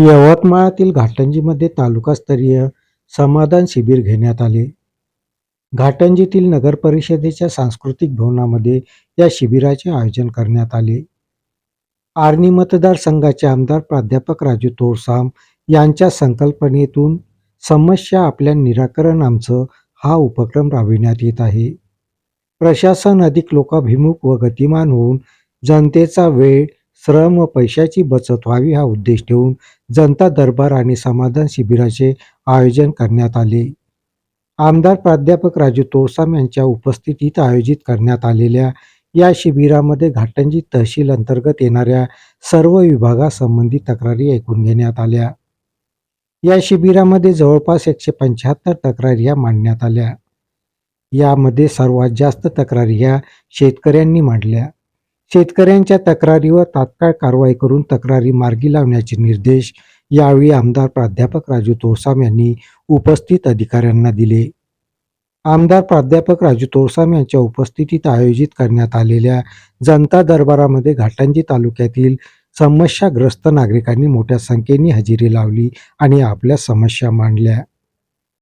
यवतमाळातील घाटंजीमध्ये तालुकास्तरीय समाधान शिबिर घेण्यात आले. घाटंजीतील नगरपरिषदेच्या सांस्कृतिक भवनामध्ये या शिबिराचे आयोजन करण्यात आले. आर्णी मतदारसंघाचे आमदार प्राध्यापक राजू तोरसाम यांच्या संकल्पनेतून समस्या आपल्या निराकरण आमचं हा उपक्रम राबविण्यात येत आहे. प्रशासन अधिक लोकाभिमुख व गतिमान होऊन जनतेचा वेळ, श्रम व पैशाची बचत व्हावी हा उद्देश ठेवून जनता दरबार आणि समाधान शिबिराचे आयोजन करण्यात आले. आमदार प्राध्यापक राजू तोळसाम यांच्या उपस्थितीत आयोजित करण्यात आलेल्या या शिबिरामध्ये घाटंजी तहसील अंतर्गत येणाऱ्या सर्व विभागासंबंधी तक्रारी ऐकून घेण्यात आल्या. या शिबिरामध्ये जवळपास एकशे पंच्याहत्तर तक्रारी ह्या मांडण्यात आल्या. यामध्ये सर्वात जास्त तक्रारी ह्या शेतकऱ्यांनी मांडल्या. शेतकऱ्यांच्या तक्रारीवर तात्काळ कारवाई करून तक्रारी मार्गी लावण्याचे निर्देश यावेळी आमदार प्राध्यापक राजू तोळसाम यांनी उपस्थित अधिकाऱ्यांना दिले. आमदार प्राध्यापक राजू तोळसाम यांच्या उपस्थितीत आयोजित करण्यात आलेल्या जनता दरबारामध्ये घाटंजी तालुक्यातील समस्याग्रस्त नागरिकांनी मोठ्या संख्येने हजेरी लावली आणि आपल्या समस्या मांडल्या.